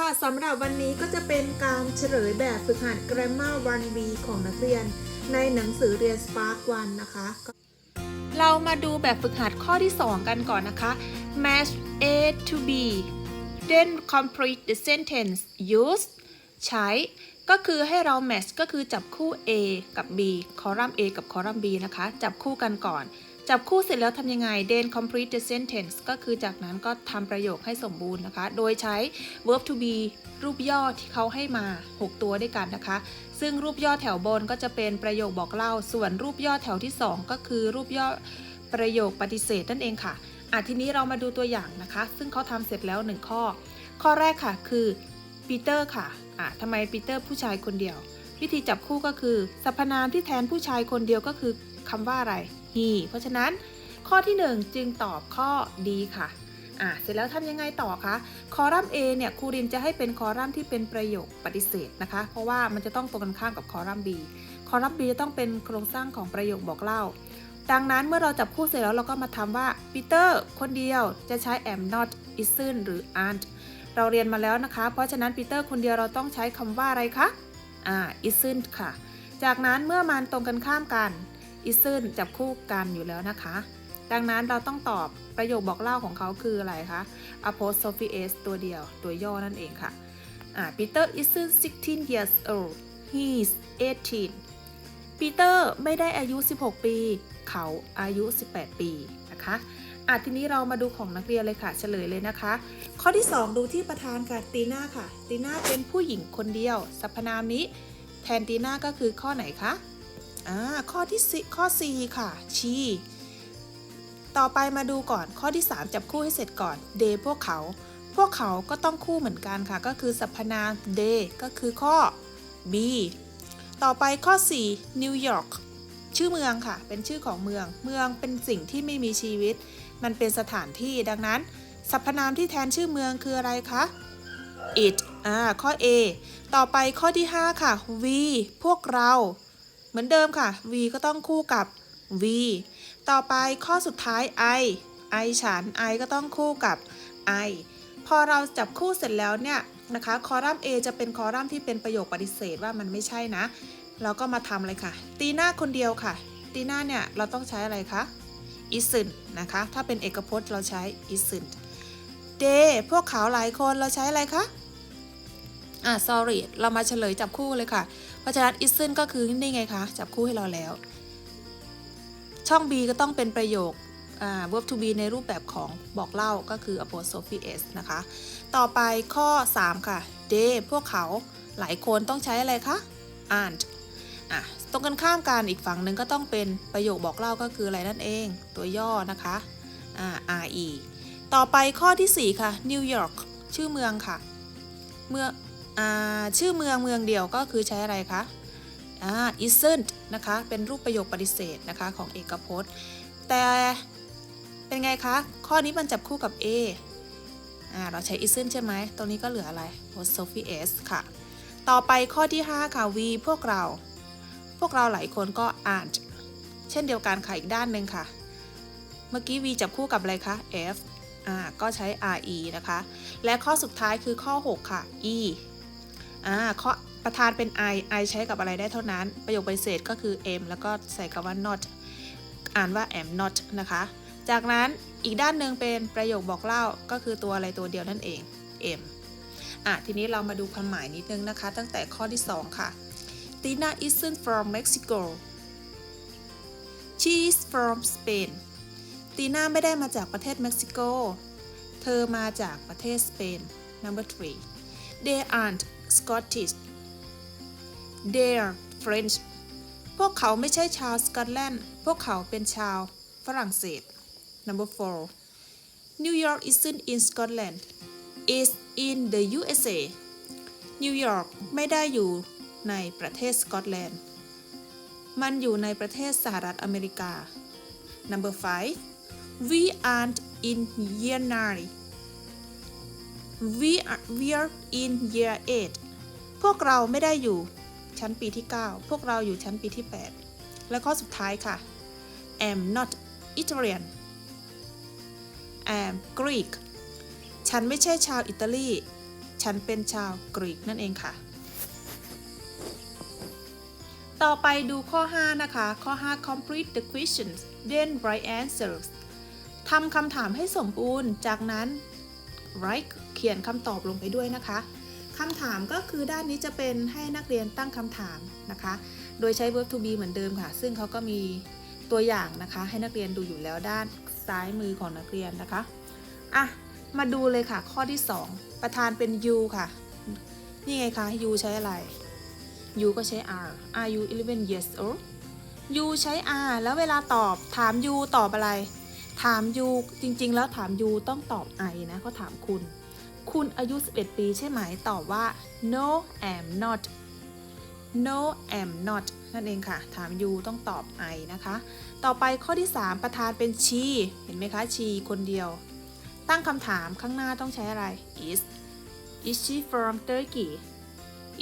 ค่ะสำหรับวันนี้ก็จะเป็นการเฉลยแบบฝึกหัด Grammar 1V ของนักเรียน ในหนังสือเรียน Spark 1 นะคะ เรามาดูแบบฝึกหัดข้อที่ 2 กันก่อนนะคะ match A to B then complete the sentence use ใช้ ก็คือให้เรา match ก็คือจับคู่ A กับ B คอลัมน์ A กับคอลัมน์ B นะคะ จับคู่กันก่อน จับคู่เสร็จแล้วทำยังไง then complete the sentence ก็คือจากนั้นก็ทำประโยคให้สมบูรณ์นะคะ โดยใช้ verb to be รูปย่อที่เขาให้มา 6 ตัวด้วยกันนะคะ ซึ่งรูปย่อแถวบนก็จะเป็นประโยคบอกเล่า ส่วนรูปย่อแถวที่ 2 ก็คือรูปย่อประโยคปฏิเสธนั่นเองค่ะอะทีนี้เรามาดูตัวอย่างนะคะ ซึ่งเขาทำเสร็จแล้ว 1 ข้อ ข้อแรกค่ะคือปีเตอร์ค่ะอะทำไมปีเตอร์ผู้ชายคนเดียว วิธีจับคู่ก็คือสรรพนามที่แทนผู้ชายคนเดียวก็คือคำว่าอะไร he เพราะฉะนั้นข้อที่ 1 จึงตอบข้อ D ค่ะอะ เสร็จแล้วทำยังไงต่อคะ คอลัมน์ A เนี่ยครูรินจะให้เป็นคอลัมน์ที่เป็นประโยคปฏิเสธนะคะ เพราะว่ามันจะต้องตรงกันข้ามกับคอลัมน์ B คอลัมน์ B จะต้องเป็นโครงสร้างของประโยคบอกเล่า ดังนั้นเมื่อเราจับคู่เสร็จแล้วเราก็มาทำว่าปีเตอร์คนเดียวจะใช้ am not isn't หรือ aren't เราเรียนมาแล้วนะคะ เพราะฉะนั้นปีเตอร์คนเดียวเราต้องใช้คำว่าอะไรคะ อ่า isn't ค่ะ จากนั้นเมื่อมันตรงกันข้ามกัน isn't จับคู่กันอยู่แล้วนะคะ ดังนั้นเราต้องตอบประโยคบอกเล่าของเขาคืออะไรคะ apostrophe s ตัวเดียวตัวย่อนั่นเองค่ะ อ่า Peter isn't 16 years old he's 18ปีเตอร์ไม่ได้อายุ 16 ปี เขาอายุ 18 ปีนะคะอะทีนี้เรามาดูของนักเรียนเลยค่ะ เฉลยเลยนะคะ ข้อที่ 2 ดูที่ประธานค่ะตีน่าค่ะตีน่าเป็นผู้หญิงคนเดียว สรรพนามนี้ แทนตีน่าก็คือข้อไหนคะ อ่าข้อที่สี่ข้อ4ค่ะชีต่อไปมาดูก่อนข้อที่ 3 จับคู่ให้เสร็จก่อน they พวกเขา พวกเขาก็ต้องคู่เหมือนกันค่ะ ก็คือสรรพนาม they ก็คือข้อ B ต่อไปข้อ 4 New York ชื่อเมืองค่ะ เป็นชื่อของเมือง เมืองเป็นสิ่งที่ไม่มีชีวิต มันเป็นสถานที่ดังนั้นสรรพนามที่แทนชื่อเมืองคืออะไรคะ it อ่าข้อ A ต่อไปข้อที่ 5 ค่ะ we พวกเรา เหมือนเดิมค่ะ we ก็ต้องคู่กับ we ต่อไปข้อสุดท้าย I I ฉัน I ก็ต้องคู่กับ I พอเราจับคู่เสร็จแล้วเนี่ยนะคะคอลัมน์ A จะเป็นคอลัมน์ที่เป็นประโยคปฏิเสธว่ามันไม่ใช่นะเราก็มาทำเลยค่ะ ตีหน้าคนเดียวค่ะ ตีหน้าเนี่ยเราต้องใช้อะไรคะ isn't นะคะ ถ้าเป็นเอกพจน์เราใช้ isn't they พวกเขาหลายคนเราใช้อะไรคะ อ่า sorry เรามาเฉลยจับคู่เลยค่ะ เพราะฉะนั้น isn't ก็คือนี่ไงคะจับคู่ให้เราแล้ว ช่อง B ก็ต้องเป็นประโยค verb to be ในรูปแบบของบอกเล่าก็คือ apostrophe s นะคะ ต่อไปข้อ 3 ค่ะ they พวกเขาหลายคนต้องใช้อะไรคะ aren't อะตรงกันข้ามกันอีกฝั่งหนึ่งก็ต้องเป็นประโยคบอกเล่าก็คืออะไรนั่นเอง ตัวย่อนะคะอ่า re ต่อไปข้อที่ 4 ค่ะ New York ชื่อเมืองค่ะ เมืองอ่า ชื่อเมืองเมืองเดียวก็คือใช้อะไรคะอ่า isn't นะคะ เป็นรูปประโยคปฏิเสธนะคะของเอกพจน์ แต่เป็นไงคะ ข้อนี้มันจับคู่กับ A เราใช้ isn't ใช่ไหม ตรงนี้ก็เหลืออะไร apostrophe s ค่ะ ต่อไปข้อที่ 5 ค่ะ we พวกเรา พวกเราหลายคนก็ aren't เช่นเดียวกันค่ะ อีกด้านหนึ่งค่ะ เมื่อกี้ v จับคู่กับอะไรคะ f ก็ใช้ re นะคะ และข้อสุดท้ายคือข้อ 6 ค่ะ e อ่าเข้อประธานเป็น I I ใช้กับอะไรได้เท่านั้น ประโยคปฏิเสธก็คือ am แล้วก็ใส่คำว่า not อ่านว่า am not นะคะ จากนั้นอีกด้านหนึ่งเป็นประโยคบอกเล่าก็คือตัวอะไรตัวเดียวนั่นเอง am อะทีนี้เรามาดูความหมายนิดนึงนะคะ ตั้งแต่ข้อที่ 2 ค่ะ Tina isn't from Mexico she is from Spain ตีน่าไม่ได้มาจากประเทศเม็กซิโก เธอมาจากประเทศสเปน number three they aren't Scottish They're French พวกเขาไม่ใช่ชาวสกอตแลนด์ พวกเขาเป็นชาวฝรั่งเศส number four New York isn't in Scotland is in the USA นิวยอร์กไม่ได้อยู่ในประเทศสกอตแลนด์ มันอยู่ในประเทศสหรัฐอเมริกา number five we aren't in year nine we are we are in year eight พวกเราไม่ได้อยู่ชั้นปีที่ 9 พวกเราอยู่ชั้นปีที่ 8 และข้อสุดท้ายค่ะ am not Italian am Greek ฉันไม่ใช่ชาวอิตาลี ฉันเป็นชาวกรีกนั่นเองค่ะ ต่อไปดูข้อ 5 นะคะ ข้อ 5 complete the questions then write answers ทำคำถามให้สมบูรณ์ จากนั้น write เขียนคำตอบลงไปด้วยนะคะ คำถามก็คือด้านนี้จะเป็นให้นักเรียนตั้งคำถามนะคะ โดยใช้ verb to be เหมือนเดิมค่ะ ซึ่งเขาก็มีตัวอย่างนะคะ ให้นักเรียนดูอยู่แล้วด้านซ้ายมือของนักเรียนนะคะอะมาดูเลยค่ะ ข้อที่ 2 ประธานเป็น you ค่ะ นี่ไงคะ you ใช้อะไร you ก็ใช้ are are you 11 years old you ใช้ are แล้วเวลาตอบถาม you ตอบอะไร ถาม you จริง ๆ แล้วถาม you ต้องตอบ I นะเขาถามคุณ คุณอายุ 11 ปีใช่ไหมตอบว่า no am not no am not นั่นเองค่ะ ถาม you ต้องตอบ I นะคะ ต่อไปข้อที่ 3 ประธานเป็น she เห็นไหมคะ she คนเดียว ตั้งคำถามข้างหน้าต้องใช้อะไร is is she from Turkey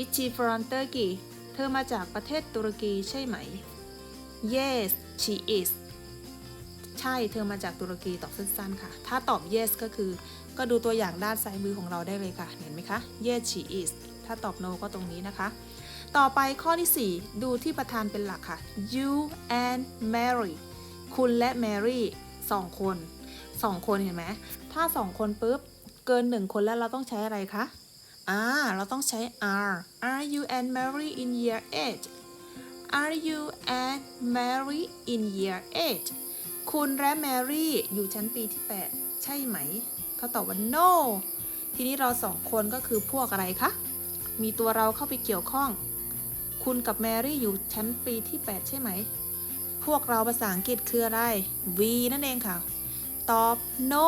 is she from Turkey เธอมาจากประเทศตุรกีใช่ไหม yes she is ใช่ เธอมาจากตุรกีตอบสั้นๆค่ะ ถ้าตอบ yes ก็คือ ก็ดูตัวอย่างด้านซ้ายมือของเราได้เลยค่ะ เห็นไหมคะ yes she is ถ้าตอบ no ก็ตรงนี้นะคะ ต่อไปข้อที่ 4 ดูที่ประธานเป็นหลักค่ะ you and Mary คุณและ Mary สองคนสองคนเห็นไหม ถ้าสองคนปุ๊บ เกินหนึ่งคนแล้วเราต้องใช้อะไรคะ อ่า เราต้องใช้ are are you and Mary in year 8 are you and Mary in year 8 คุณและ Mary อยู่ชั้นปีที่ 8 ใช่ไหม เขาตอบว่า no ทีนี้เราสองคนก็คือพวกอะไรคะ มีตัวเราเข้าไปเกี่ยวข้อง คุณกับแมรี่อยู่ชั้นปีที่ 8 ใช่ไหม พวกเราภาษาอังกฤษคืออะไร we นั่นเองค่ะ ตอบ no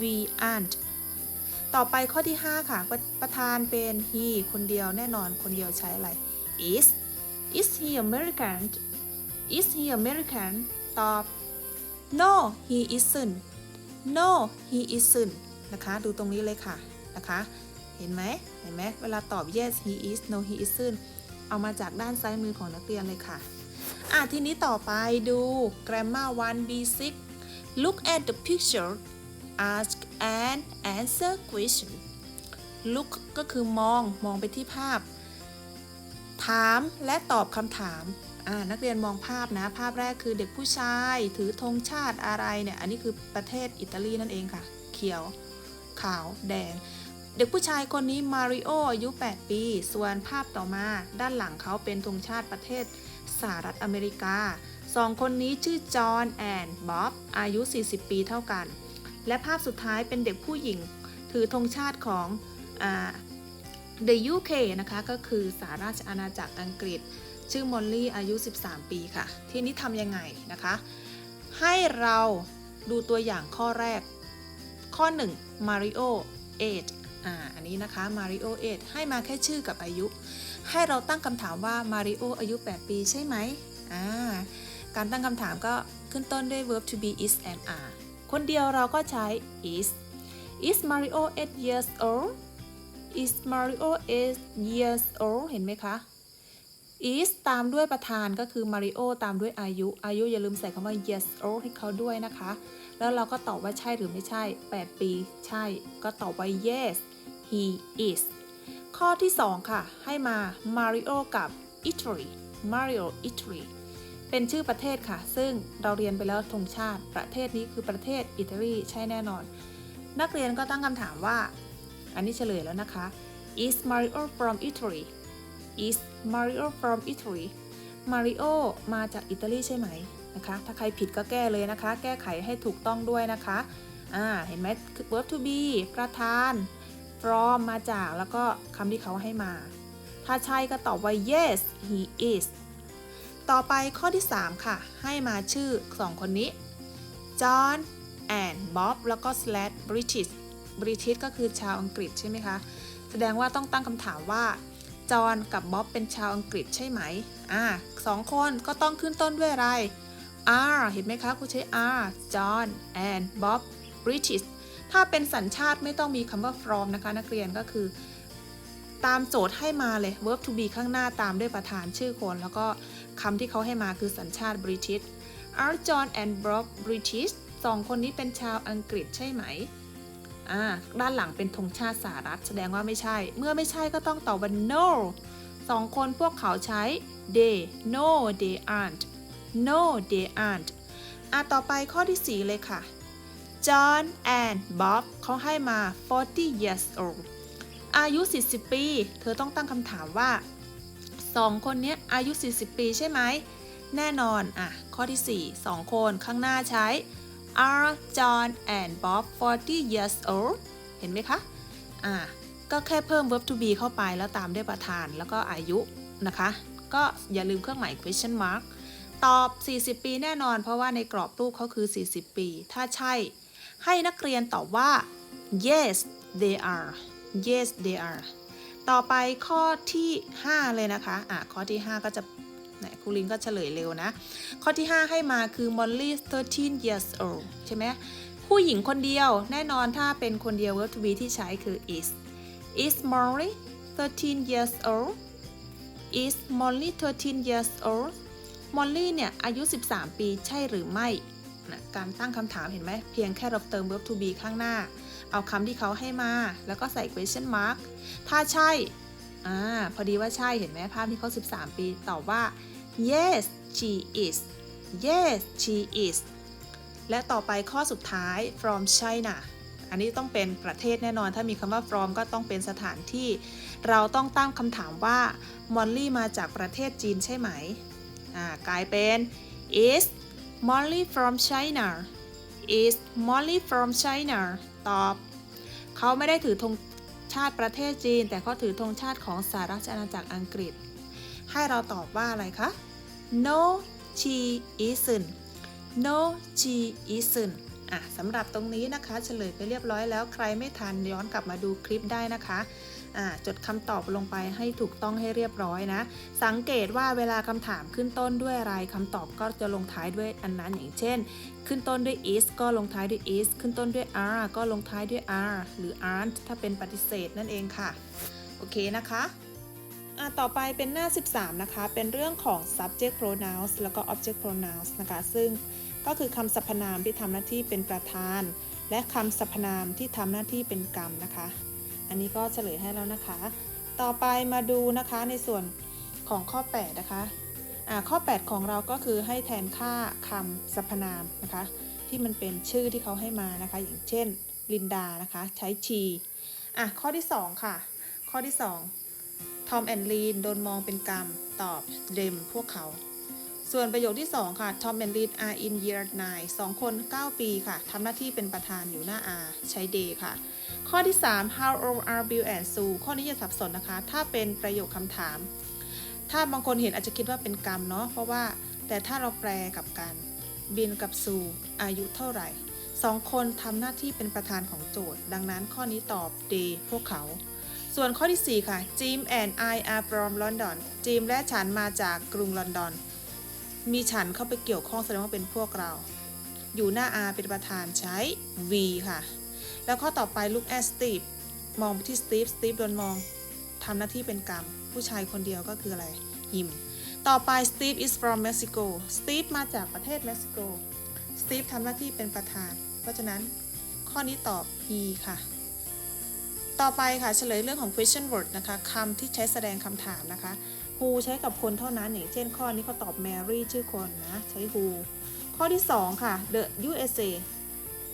we aren't ต่อไปข้อที่ 5 ค่ะประประธานเป็น he คนเดียวแน่นอนคนเดียวใช้อะไร is is he American is he American ตอบ no he isn't no he isn't นะคะ ดูตรงนี้เลยค่ะ นะคะ เห็นไหมเห็นไหมเวลาตอบ yes he is no he isn't เอามาจากด้านซ้ายมือของนักเรียนเลยค่ะ อะ ทีนี้ต่อไปดู grammar 1 b6 look at the picture ask and answer question look ก็คือมอง มองไปที่ภาพ ถามและตอบคำถาม นักเรียนมองภาพนะ ภาพแรกคือเด็กผู้ชายถือธงชาติอะไรเนี่ย อันนี้คือประเทศอิตาลีนั่นเองค่ะ เขียว ขาว แดง เด็กผู้ชายคนนี้มาริโออายุ 8 ปี ส่วนภาพต่อมา ด้านหลังเขาเป็นธงชาติประเทศสหรัฐอเมริกาสองคนนี้ชื่อจอห์นแอนด์บ๊อบอายุ 40 ปีเท่ากัน และภาพสุดท้ายเป็นเด็กผู้หญิง ถือธงชาติของอ่า The UK นะคะ ก็คือสหราชอาณาจักรอังกฤษ ชื่อมอลลี่อายุ 13 ปีค่ะ ทีนี้ทำยังไงนะคะ ให้เราดูตัวอย่างข้อแรก ข้อ 1 Mario 8อ่าอันนี้นะคะ Mario 8 ให้มาแค่ชื่อกับอายุ ให้เราตั้งคำถามว่า Mario อายุ 8 ปีใช่ไหมอ่าการตั้งคำถามก็ขึ้นต้นด้วย verb to be is and are คนเดียวเราก็ใช้ is is Mario 8 years old is Mario 8 years old เห็นไหมคะ is ตามด้วยประธานก็คือ Mario ตามด้วยอายุ อายุอย่าลืมใส่คำว่า years old ให้เขาด้วยนะคะ แล้วเราก็ตอบว่าใช่หรือไม่ใช่ 8 ปี ใช่ ก็ตอบว่า yes he is ข้อที่ 2 ค่ะ ให้มา Mario กับ Italy Mario Italy เป็นชื่อประเทศค่ะ ซึ่งเราเรียนไปแล้วธงชาติ ประเทศนี้คือประเทศอิตาลีใช่แน่นอน นักเรียนก็ตั้งคำถามว่า อันนี้เฉลยแล้วนะคะ is Mario from Italy is Mario from Italy Mario มาจากอิตาลีใช่ไหมนะคะ ถ้าใครผิดก็แก้เลยนะคะ แก้ไขให้ถูกต้องด้วยนะคะ อ่า เห็นไหม verb to be ประธาน from มาจาก แล้วก็คำที่เขาให้มา ถ้าใช่ก็ตอบว่า yes he is ต่อไปข้อที่ 3 ค่ะ ให้มาชื่อ 2 คนนี้ John and Bob แล้วก็ slash British British ก็คือชาวอังกฤษใช่ไหมคะ แสดงว่าต้องตั้งคำถามว่า จอห์นกับบ๊อบเป็นชาวอังกฤษใช่ไหม อ่าสองคนก็ต้องขึ้นต้นด้วยอะไร R เห็นไหมคะครูใช้ R John and Bob British ถ้าเป็นสัญชาติไม่ต้องมีคำว่า from นะคะนักเรียนก็คือ ตามโจทย์ให้มาเลย verb to be ข้างหน้าตามด้วยประธานชื่อคน แล้วก็คำที่เขาให้มาคือสัญชาติ British R John and Bob British สองคนนี้เป็นชาวอังกฤษใช่ไหม อ่าด้านหลังเป็นธงชาติสหรัฐแสดงว่าไม่ใช่ เมื่อไม่ใช่ก็ต้องตอบว่า no สองคนพวกเขาใช้ they no they aren't no they aren't อะต่อไปข้อที่ 4 เลยค่ะ John and Bob เขาให้มา 40 years old อายุ 40 ปี เธอต้องตั้งคำถามว่าสองคนนี้อายุ 40 ปีใช่ไหม แน่นอน อะ ข้อที่ 4 2 คนข้างหน้าใช้ are John and Bob 40 years old เห็นไหมคะ อะก็แค่เพิ่ม verb to be เข้าไปแล้วตามด้วยประธานแล้วก็อายุนะคะ ก็อย่าลืมเครื่องหมาย question mark ตอบ 40 ปีแน่นอน เพราะว่าในกรอบรูปเขาคือ 40 ปี ถ้าใช่ ให้นักเรียนตอบว่า yes they are yes they are ต่อไปข้อที่ 5 เลยนะคะ อะ ข้อที่ 5 ก็จะ ครูลินก็เฉลยเร็วนะ ข้อที่ 5 ให้มาคือ Molly 13 years old ใช่ไหมผู้หญิงคนเดียวแน่นอนถ้าเป็นคนเดียว verb to be ที่ใช้คือ is is Molly 13 years old is Molly 13 years old Molly เนี่ยอายุ 13 ปีใช่หรือไม่นะการตั้งคำถามเห็นไหม เพียงแค่เราเติม verb to be ข้างหน้า เอาคำที่เขาให้มา แล้วก็ใส่ question mark ถ้าใช่ อ่า พอดีว่าใช่เห็นไหมภาพที่เขา 13 ปีตอบว่า yes she is yes she is และต่อไปข้อสุดท้าย from China อันนี้ต้องเป็นประเทศแน่นอน ถ้ามีคำว่า from ก็ต้องเป็นสถานที่ เราต้องตั้งคำถามว่า Molly มาจากประเทศจีนใช่ไหม กลายเป็น is Molly from China is Molly from China ตอบ เขาไม่ได้ถือธงชาติประเทศจีน แต่เขาถือธงชาติของสหราชอาณาจักรอังกฤษ ให้เราตอบว่าอะไรคะ no she isn't no she isn't อะสำหรับตรงนี้นะคะเฉลยไปเรียบร้อยแล้วใครไม่ทันย้อนกลับมาดูคลิปได้นะคะอ่าจดคำตอบลงไปให้ถูกต้องให้เรียบร้อยนะ สังเกตว่าเวลาคำถามขึ้นต้นด้วยอะไรคำตอบก็จะลงท้ายด้วยอันนั้นอย่างเช่น ขึ้นต้นด้วย is ก็ลงท้ายด้วย is ขึ้นต้นด้วย are ก็ลงท้ายด้วย are หรือ aren't ถ้าเป็นปฏิเสธนั่นเองค่ะ โอเคนะคะ อะต่อไปเป็นหน้า 13 นะคะ เป็นเรื่องของ subject pronouns แล้วก็ object pronouns นะคะ ซึ่งก็คือคำสรรพนามที่ทำหน้าที่เป็นประธาน และคำสรรพนามที่ทำหน้าที่เป็นกรรมนะคะ อันนี้ก็เฉลยให้แล้วนะคะ ต่อไปมาดูนะคะในส่วนของข้อ 8 นะคะอ่าข้อ 8 ของเราก็คือให้แทนค่าคำสรรพนามนะคะ ที่มันเป็นชื่อที่เขาให้มานะคะ อย่างเช่นลินดานะคะ ใช้ she อะข้อที่ 2 ค่ะ ข้อที่ 2 ทอมแอนลีนโดนมองเป็นกรรม ตอบ them พวกเขา ส่วนประโยคที่ 2 ค่ะทอมแอนลีน are in year 9 2คน 9 ปีค่ะทำหน้าที่เป็นประธานอยู่หน้า R ใช้ day ค่ะ ข้อที่ 3 how old are Bill and Sue ข้อนี้อย่าสับสนนะคะ ถ้าเป็นประโยคคำถาม ถ้าบางคนเห็นอาจจะคิดว่าเป็นกรรมเนาะเพราะว่าแต่ถ้าเราแปลกับกันบินกับซูอายุเท่าไหร่สองคนทำหน้าที่เป็นประธานของโจทย์ ดังนั้นข้อนี้ตอบ day พวกเขา ส่วนข้อที่ 4 ค่ะ Jim and I are from London จิมและฉันมาจากกรุงลอนดอน มีฉันเข้าไปเกี่ยวข้องแสดงว่าเป็นพวกเรา อยู่หน้า R เป็นประธานใช้ V ค่ะ แล้วข้อต่อไป look at Steve มองไปที่ Steve Steve โดนมองทำหน้าที่เป็นกรรม ผู้ชายคนเดียวก็คืออะไร him ต่อไป Steve is from Mexico Steve มาจากประเทศเม็กซิโก Steve ทำหน้าที่เป็นประธาน เพราะฉะนั้นข้อนี้ตอบ he ค่ะ ต่อไปค่ะเฉลยเรื่องของ question word นะคะคำที่ใช้แสดงคำถามนะคะ who ใช้กับคนเท่านั้นอย่างเช่นข้อนี้เขาตอบ Mary ชื่อคนนะ ใช้ who ข้อที่ 2 ค่ะ the USA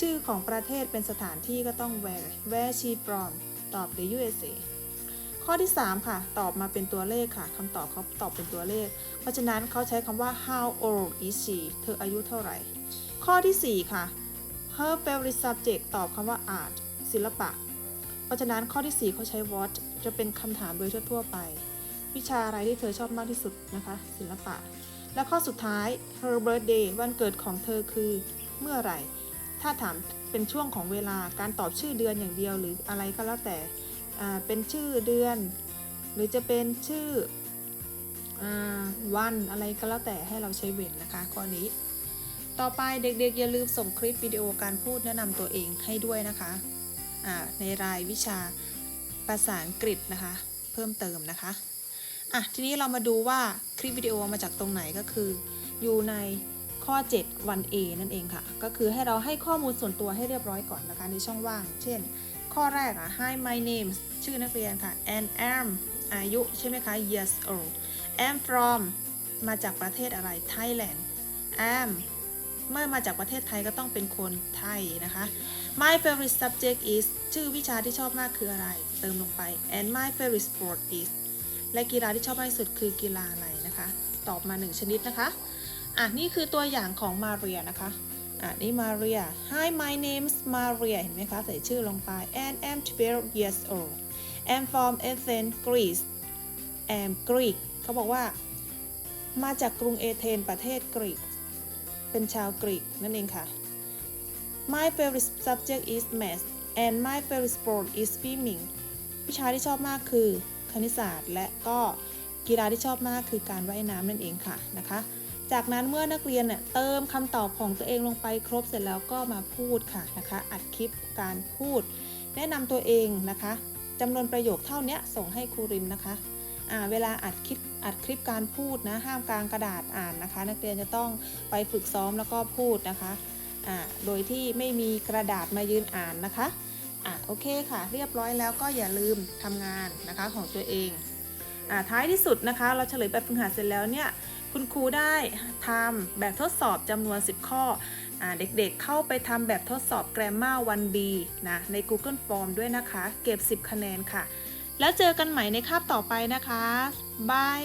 ชื่อของประเทศเป็นสถานที่ก็ต้อง where where she from ตอบ the USA ข้อที่ 3 ค่ะ ตอบมาเป็นตัวเลขค่ะคำตอบเขาตอบเป็นตัวเลข เพราะฉะนั้นเขาใช้คำว่า how old is she เธออายุเท่าไหร่ ข้อที่ 4 ค่ะ her favorite subject ตอบคำว่า art ศิลปะ ราะฉะนั้นข้อที่ 4เขาใช้ what จะเป็นคำถามโดยทั่วๆไป วิชาอะไรที่เธอชอบมากที่สุดนะคะ ศิลปะ และข้อสุดท้าย her birthday วันเกิดของเธอคือเมื่อไหร่ ถ้าถามเป็นช่วงของเวลาการตอบชื่อเดือนอย่างเดียวหรืออะไรก็แล้วแต่เป็นชื่อเดือน หรือจะเป็นชื่ออวันอะไรก็แล้วแต่ให้เราใช้เว้นนะคะข้อนี้ ต่อไปเด็กๆอย่าลืมส่งคลิปวิดีโอการพูดแนะนำตัวเองให้ด้วยนะคะ ในรายวิชาภาษาอังกฤษนะคะ เพิ่มเติมนะคะอะทีนี้เรามาดูว่าคลิปวิดีโอมาจากตรงไหนก็คือ อยู่ในข้อ7วัน A นั่นเองค่ะ ก็คือให้เราให้ข้อมูลส่วนตัวให้เรียบร้อยก่อนนะคะในช่องว่าง เช่น ข้อแรกอะ Hi my name ชื่อนักเรียนค่ะ and am อายุใช่ไหมคะ years old am from มาจากประเทศอะไร Thailand am เมื่อมาจากประเทศไทยก็ต้องเป็นคนไทยนะคะ My favorite subject is ชื่อวิชาที่ชอบมากคืออะไร เติมลงไป and my favorite sport is และกีฬาที่ชอบมากที่สุดคือกีฬาอะไรนะคะ ตอบมา 1 ชนิดนะคะ อะ นี่คือตัวอย่างของมาเรียนะคะ อะ นี่มาเรีย Hi my name's Maria เห็นไหมคะ ใส่ชื่อลงไป and am 12 years old am from Athens Greece am Greek เขาบอกว่า มาจากกรุงเอเธนประเทศกรีก เป็นชาวกรีกนั่นเองค่ะ My favorite subject is math and my favorite sport is swimming วิชาที่ชอบมากคือคณิตศาสตร์ และก็กีฬาที่ชอบมากคือการว่ายน้ำนั่นเองค่ะนะคะ จากนั้นเมื่อนักเรียนเนี่ยเติมคำตอบของตัวเองลงไปครบเสร็จแล้วก็มาพูดค่ะนะคะ อัดคลิปการพูด แนะนำตัวเองนะคะจำนวนประโยคเท่านี้ส่งให้ครูรินนะคะ เวลาอัดคลิปอัดคลิปการพูดนะห้ามกลางกระดาษอ่านนะคะ นักเรียนจะต้องไปฝึกซ้อมแล้วก็พูดนะคะอ่าโดยที่ไม่มีกระดาษมายืนอ่านนะคะอะโอเคค่ะ เรียบร้อยแล้วก็อย่าลืมทำงานนะคะของตัวเองอ่าท้ายที่สุดนะคะ เราเฉลยแบบฝึกหัดเสร็จแล้วเนี่ยคุณครูได้ทำแบบทดสอบจำนวน 10 ข้ออเด็กๆเข้าไปทำแบบทดสอบ Grammar 1B นะใน Google Form ด้วยนะคะ เก็บ 10 คะแนนค่ะ แล้วเจอกันใหม่ในคาบต่อไปนะคะบาย